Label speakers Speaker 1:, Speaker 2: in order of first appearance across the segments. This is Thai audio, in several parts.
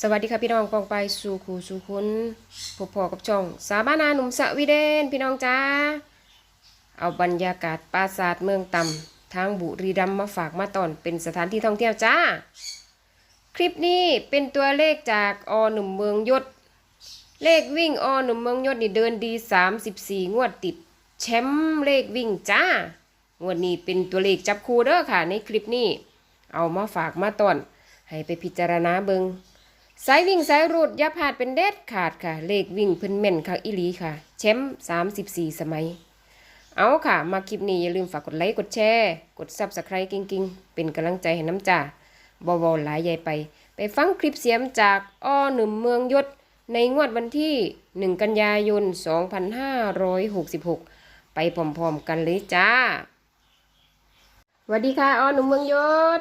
Speaker 1: สวัสดีค่ะพี่น้องปองไปสู่ครูสู่คุณพบพอกับช่อง สาบานาหนุ่มสวีเดน พี่น้องจ้า เอาบรรยากาศปราสาทเมืองต่ำทางบุรีรัมย์มาฝากมาตอนเป็นสถานที่ท่องเที่ยวจ้า คลิปนี้เป็นตัวเลขจากอหนุ่มเมืองยศ เลขวิ่งอหนุ่มเมืองยศนี่เดินดี 34 งวดติดแชมป์เลขวิ่งจ้างวดนี้เป็นตัวเลขจับคู่เด้อค่ะ ในคลิปนี้ เอามาฝากมาตอน ให้ไปพิจารณาเบิง สายวิ่งสายรูดอย่าพลาดเป็นเด็ดขาดค่ะ เลขวิ่งเพิ่นแม่นคักอีหลีค่ะแชมป์34 สมัย เอาค่ะ มาคลิปนี้อย่าลืมฝากกดไลค์กดแชร์กด Subscribe กิ้งๆ เป็นกำลังใจให้น้ำจ่าบวหลายใหญ่ไป ไปฟังคลิปเสียงจากอ้อหนุ่มเมืองยศ ในงวดวันที่ 1 กันยายน 2566 ไปพร้อมๆกันเลยจ้าสวัสดีค่ะอ้อหนุ่มเมืองยศ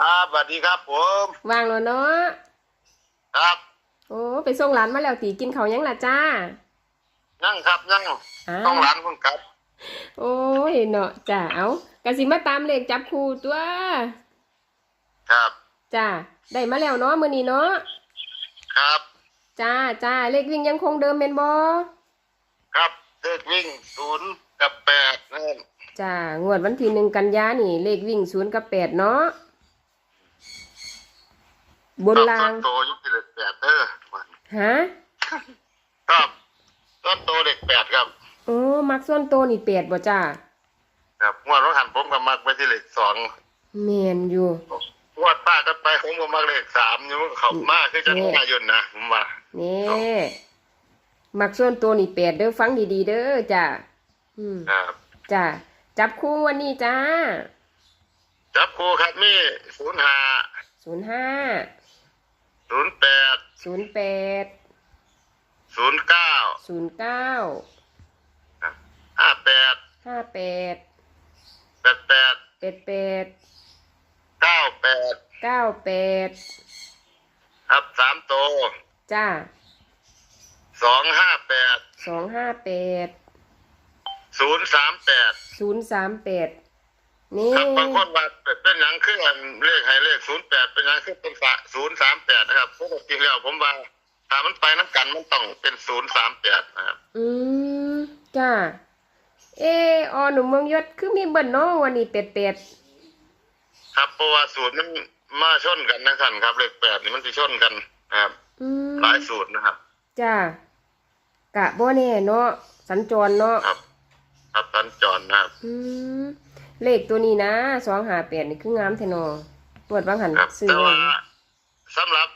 Speaker 2: ครับสวัสดีครับผม
Speaker 1: วางแล้วเนาะ
Speaker 2: ครับ
Speaker 1: โอ้ไปส่งหลานมาแล้วตีกินเขาวยังล่ะจ้า
Speaker 2: นั่งครับนั่ง
Speaker 1: อ่า
Speaker 2: ต้องร้านคุณครับ
Speaker 1: โอ้ยเนาะจ้าเอากะสิมาตามเลขจับคู่ตัว
Speaker 2: ครับ
Speaker 1: จ้าได้มาแล้วเนาะมื้อนี้เนาะ
Speaker 2: ครับ
Speaker 1: จ้าจ้าเลขวิ่งยังคงเดิมเป็นบ่
Speaker 2: ครับเลขวิ่งศูนย์กับแปดนั่น
Speaker 1: จ้างวดวันที่หนึ่งกันยานี่ เลขวิ่งศูนย์กับแปดเนาะบน
Speaker 2: ครับ
Speaker 1: ราง
Speaker 2: ต้นโตอยุติเลขแปดเด้อ
Speaker 1: ฮะ
Speaker 2: ครับต้นโตเลขแปดครับ
Speaker 1: โอ้มักส่วนโตวนี่แปดบ่จ้า
Speaker 2: ครับงวดรถหันผมก็มักไปที่เลขสอง
Speaker 1: แม่นอยู่
Speaker 2: งวดป้ากันไปผมก็มักเลขสามอยู่มันเขามากคือจะ
Speaker 1: เนี่ย
Speaker 2: ง่ายยุ่นนะผมว่า
Speaker 1: นี่มักส่วนโตวนี่แปดเด้อฟังดีๆเด้อจ้าอืม
Speaker 2: ครับ
Speaker 1: จ้าจับคู่วันนี้จ้า
Speaker 2: จับครูครับนี่ศูนย์ห้า
Speaker 1: ศูนย์ห้า
Speaker 2: ศูนย์แปด
Speaker 1: ศูนย์แปด
Speaker 2: ศูนย์เก้า
Speaker 1: ศูนย์เก้า
Speaker 2: ห้าแปด
Speaker 1: ห้าแปด
Speaker 2: แปดแปด
Speaker 1: แปดแปด
Speaker 2: เก้าแปด
Speaker 1: เก้าแปด
Speaker 2: ครับสามโต
Speaker 1: จ้า
Speaker 2: สองห้าแปด
Speaker 1: สองห้าแปด
Speaker 2: ศูนย์สามแปด
Speaker 1: ศูนย์สามแปด นี่
Speaker 2: ครับบางคนว่าเป็นหยังคืออันเลขให้เลขศูนย์แปดเป็นหยังคือเป็นศูนย์สามแปดนะครับปกติแล้วผมว่าถ้ามันไปน้ำกันมันต้องเป็นศูนย์สามแปดนะครับ
Speaker 1: อืมจ้าเอออหนุ่มเมืองยศคือมีเบิ้ลเนาะวันนี้เป็ดเป็ด
Speaker 2: ครับเพราะว่าสูตรมันมาชนกันนะท่านครับเลขแปดนี่มันจะชนกันนะครับ
Speaker 1: อืม
Speaker 2: หลายสูตรนะครับ
Speaker 1: จ้ากะบ่แน่เนาะสัญจรเนาะ
Speaker 2: ครับ ครับสัญจรนะครับ
Speaker 1: อืม เลขตัวนี้นะสองหาแปดนี่คืองามแท้เนอตรวจบางหัน
Speaker 2: ครับ
Speaker 1: ซื้อ
Speaker 2: แต่
Speaker 1: ไว้
Speaker 2: ว่าสำหรับ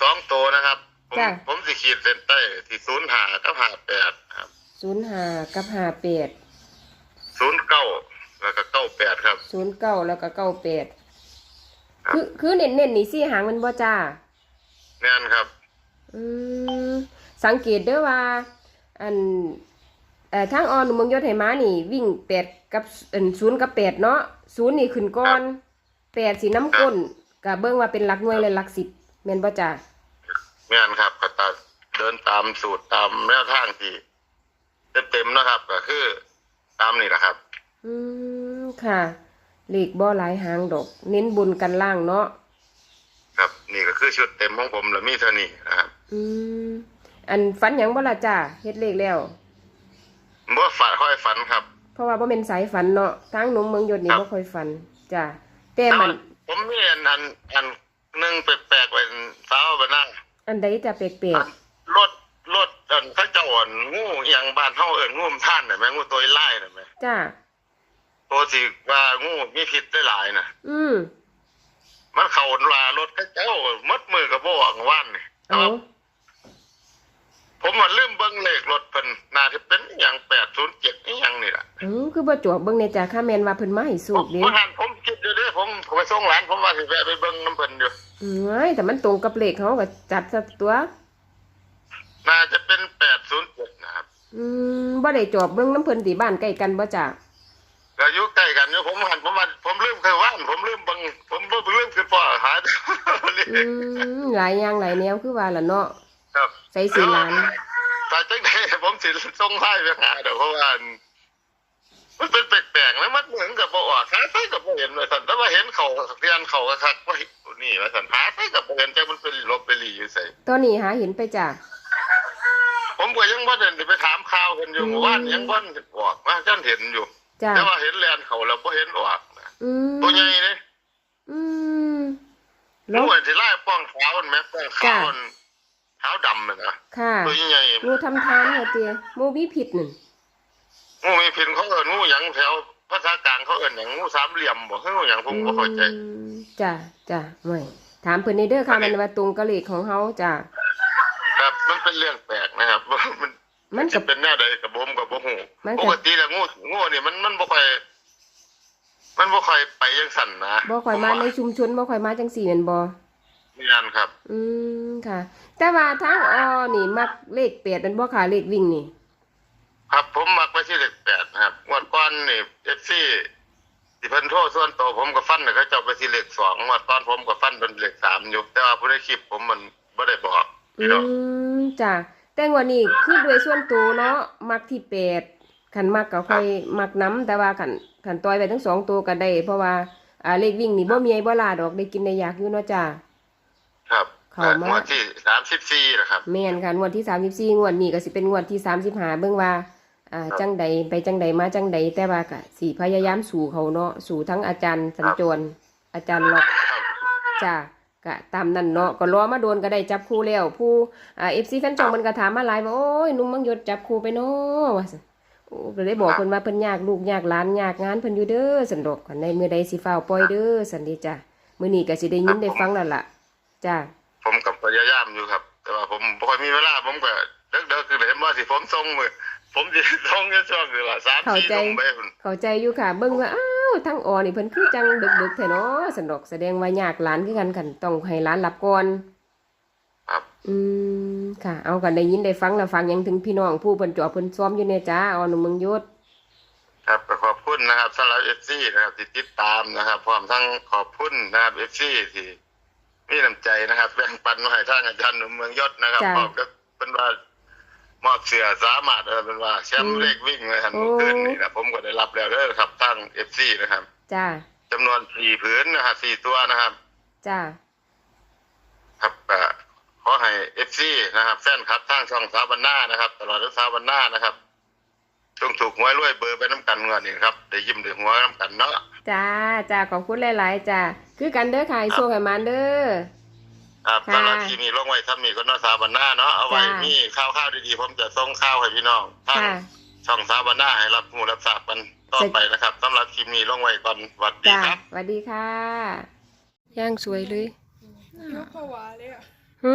Speaker 2: สองตัวนะครับ ผม
Speaker 1: จ้ะ
Speaker 2: ผมสิขีดเส้นใต้ที่ศูนย์หากับหาแปดครับ
Speaker 1: ศูนย์หากับหาแปด
Speaker 2: ศูนย์เก้าแล้วก็เก้าแปดครับ
Speaker 1: ศูนย์เก้าแล้วก็เก้าแปด
Speaker 2: ครับ
Speaker 1: คือคือเน้นเน้นๆนี่สี่หางมันบ่จ้า
Speaker 2: แน่นครับ
Speaker 1: อืมสังเกตเด้อว่า อัน เอ่อทางออนเมืองยศไหมานี่ วิ่งแปดกับเอ็นศูนย์กับแปดเนาะศูนย์นี่ขึ้นก่อนแปดสีน้ำก้นกับเบิ้งว่าเป็นหลักหน่วยและหลักสิบแม่นบ่จ้า
Speaker 2: แม่นครับก็ตาเดินตามสูตรตามแนวทางที่เต็มๆนะครับ ก็คือตามนี่แหละครับ
Speaker 1: อืมค่ะเลขบ่หลายหางดอก เน้นบนกันล่างเนาะ
Speaker 2: ครับ นี่ก็คือชุดเต็มของผมแล้วมีเท่านี้นะครับ
Speaker 1: อืมอันฝันหยังบ่ล่ะจ้าเฮ็ดเลขแล้ว
Speaker 2: บ่ฝันค่อยฝันครับ
Speaker 1: เพราะว่าบ่เป็นสายฝันเนาะทางหนุ่มเมืองยศนี่
Speaker 2: ครับ
Speaker 1: บ่ค่อยฝันจ้าแต่
Speaker 2: แต่
Speaker 1: มั
Speaker 2: ว่านผมมีอันอันอันหนึ่งแปลกๆเป็นสาวบ้านนั่ง
Speaker 1: อันใดจะแปลก
Speaker 2: รถรถอันเขาเจ้าอันงูอหย่างบ้านเฮาเอิ้นงูมท่านน่ะแม่งูตัวไล่น่ะแม่
Speaker 1: ๆจ้า
Speaker 2: ตัวสิว่างูมีพิษได้หลายน่ะ
Speaker 1: อืม
Speaker 2: มันเข้าลารถเขาเจ้ามัดมือกับบ่ออกว่านนี่แต่
Speaker 1: เอา
Speaker 2: ว่าผมมันลืมเบิ่งเลขรถเพิ่นน่าจะเป็นอหย่าง807อีหยังนี่ล่ะ
Speaker 1: อืมคือบ่จวบเบิ่งในจ้าค่าแม่นว่าเพิ่นมาให้สูกเด้
Speaker 2: ผมหันผมคิดอยู่เด้ผมผมไปส่งหลานผมว่าสิแวะไปเบิ่งน้ำเพิ่นอยู่
Speaker 1: อืมเอ้ยแต่มันตรงกับเลขเขาก็จัดซะตัว
Speaker 2: น่าจะเป็น807นะครับ
Speaker 1: อืมบ่ได้จอบเบิ่งน้ำเพิ่นที่บ้านใกล้กันบ่จ้า
Speaker 2: ก็อยู่ใกล้กันอยู่ผมหันผมว่าผมลืมคือว่านผมลืมเบิ่งผมบ่ลืมคือพ่อหา
Speaker 1: อืมหลายอย่างหลายแนวคือว่าล่ะเนาะ
Speaker 2: ครับ
Speaker 1: ใส่สีหลาน
Speaker 2: แต่จังไดผมสิส่งให้ไปหาเดี๋ยวเพราะว่าอันมันเป็นแปลกๆนะมันเหมือนกับบ่ออกหาใส่กับบ่เห็นว่าซั่นแต่ว่าเห็นเขาเรียนเขาก็คักว่านี่ว่าซั่นหาใส่กับบ่เห็นจังมันเป็น
Speaker 1: ตอนนี้หาเห็นไปจ้ะ
Speaker 2: ผมก็ยังว่าเดินไปถามข่าวเห็นอยู่
Speaker 1: อืม
Speaker 2: เมื่อวานยังวันออกมาจันเห็นอยู่
Speaker 1: จ้ะ
Speaker 2: แต่ว่าเห็นแลนเขาแล้วบ่เห็นออกนะ
Speaker 1: อืม
Speaker 2: ตัวใหญ่เลย
Speaker 1: อืม
Speaker 2: นึ
Speaker 1: แล้
Speaker 2: ก
Speaker 1: ว
Speaker 2: ว่าสิไล่ป้องขาวมันแม่ป้องขาวมันขาวดำน่ะนะ
Speaker 1: ค่ะ
Speaker 2: ตัวใหญ่
Speaker 1: งูทำทานเหรอเตียงูวิผิดนั่น
Speaker 2: งูมีพินเขาเอิ้นงูหยังแถวภาษากลางเขาเอิ้นหยังงูสามเหลี่ยมบ่คืองูหยังผมบ่เข้าใจ
Speaker 1: อืมจ้ะจ้ะไม่ถามเพิ่นในเด้อค่ะมันว่าตรงกะเลขของเฮาจ้ะ
Speaker 2: ครับมันเป็นเรื่องแปลกนะครับว่ามัน
Speaker 1: มัน
Speaker 2: จะ
Speaker 1: กับ
Speaker 2: เป็นแนวใดกับผมกับบ่ฮู้
Speaker 1: มันก็
Speaker 2: ปกติแล้วงูงูนี่มันมันบ่ค่อยมันบ่ค่อยไปจังสั่นนะ
Speaker 1: บ่ค่อยมาในชุมชนบ่ค่อยมาจังสี่แม่นบ่
Speaker 2: นี่นั่นครับ
Speaker 1: อืมค่ะ แต่ว่าทางอนี่มักเลขแปดเป็นบ่ค่ะเลขวิ่งนี่
Speaker 2: ครับผมมักไปที่เลขแปดนะครับงวดก่อนนี่เอฟซีที่เพิ่นโทษส่วนตัวผมก็ฟันน่ะเขาเจ้าไปที่เลขสองงวดก่อนผมก็ฟันเป็นเลขสามอยู่แต่ว่าผู้ได้คลิปผมมันบ่ได้บอก
Speaker 1: อื
Speaker 2: พี่น้อง
Speaker 1: มจ้ะแต่งวดนี้คือด้วยส่วนตัวเนาะมักที่แปดคันมักก็ค่อยมักน้ำแต่ว่าคันคันต่อยไปทั้งสองตัวก็ได้ เพราะว่าอ่าเลขวิ่งนี่บ่มีไอ้บ่ลาดอกได้กินได้อยากอยู่เนาะจ้ะ
Speaker 2: ครับ
Speaker 1: เข้ามา
Speaker 2: งวดที่สามสิบสี่นะครับ
Speaker 1: แม่นค่ะงวดที่34งวดนี้ก็สิเป็นงวดที่35เบิ่งว่าอ่า
Speaker 2: ครับ
Speaker 1: จังใดไปจังใดมาจังใดแต่ว่าก็สิพยายามสู่เขาเนาะสู่ทั้งอาจารย์สัญจรอาจารย์ล็อก
Speaker 2: ครับ
Speaker 1: จ้าก็ตามนั่นเนาะก็รอมาโดนก็ได้จับคู่แล้วผู้อ่า FC แฟนจองมันก็ถามมาหลายว่าโอ้ยหนุ่มมังยศจับคู่ไปเนาะว่าซั่นโอ้ก็เลยบอกเพิ่นว่าเพิ่นยากลูกยากหลานยากงานเพิ่นอยู่เด้อสันดอกคันในมื้อใดสิฟ้าวปล่อยเด้อสันเดีจ้ะมื้อนี้ก็สิได้ยินได้ฟังแล้วล่ะ จ้า
Speaker 2: ผมกับพยายามอยู่ครับ แต่ว่าผมบ่ค่อยมีเวลาผมก็เด็กๆคือเห็นว่าสิผมส่งมือผมสิส่งในช่วงนี้ล่ะสามสี่ส่งไปพุ่น
Speaker 1: เข้าใจอยู่ค่ะ เบิ่งว่าอ้าวทั้งออนี่เพิ่นคือจังดึกๆแท้เนาะสันดอกแสดงว่ายากหลานคือกันคันต้องให้หลานหลับก่อน
Speaker 2: ครับ
Speaker 1: อืมค่ะ เอากันได้ยินได้ฟังแล้วฟังหยังถึงพี่น้องผู้เพิ่นจอเพิ่นซ้อมอยู่เนี่ยจ้าออหนุ่มเมืองยศ
Speaker 2: ครับก็ขอบคุณนะครับสำหรับเอฟซีนะครับที่ติดตามนะครับพร้อมทั้งขอบคุณนะครับเอฟซีที่ มีน้ำใจนะครับ แบ่งปันมาให้ทางอาจารย์หนุ่มเมืองยศนะครับพร้อมกับเป็นว่ามอบเสือสามารถเออเป็นว่าแชมป์เลขวิ่งเลยครับเมื่อคืนนี้นะผมก็ได้รับแล้วเด้อครับทางเอฟซีนะครับ
Speaker 1: จ้า
Speaker 2: จำนวนสี่ผืนนะครับสี่ตัวนะครับ
Speaker 1: จ้า
Speaker 2: ครับก็ขอให้เอฟซีนะครับแฟนครับทางช่องสาวบันหน้านะครับ ตลอดทั้งสาวบันหน้านะครับ จงถูกหวยรวยเบอร์ไปน้ำกันเงินนี่ครับได้ยิ้มได้หัวน้ำกันเนาะ
Speaker 1: จ้าจ้าขอบคุณหลาย ๆจ้าคือกันเด้อค่ะให้โชคให้มานเด้อ
Speaker 2: ครับ
Speaker 1: ค่ะ
Speaker 2: ตอนที่มีลงไว้ทำนี่ก็นอสาวบันหน้าเนาะเอาไว้
Speaker 1: จ้ามี
Speaker 2: มีข้าวข้าวดีๆผมจะส่งข้าวให้พี่น้องทาง
Speaker 1: ค่ะ
Speaker 2: ช่องสาวบันหน้าให้รับหมูรับทราบกันต่อไปนะครับสำหรับคลิปนี้ลงไว้ก่อนสวัสดี
Speaker 1: จ้า
Speaker 2: ครับ
Speaker 1: สวัสดีค่ะย่างสวยเลย
Speaker 3: ยกผวาเลยอะ
Speaker 1: หึ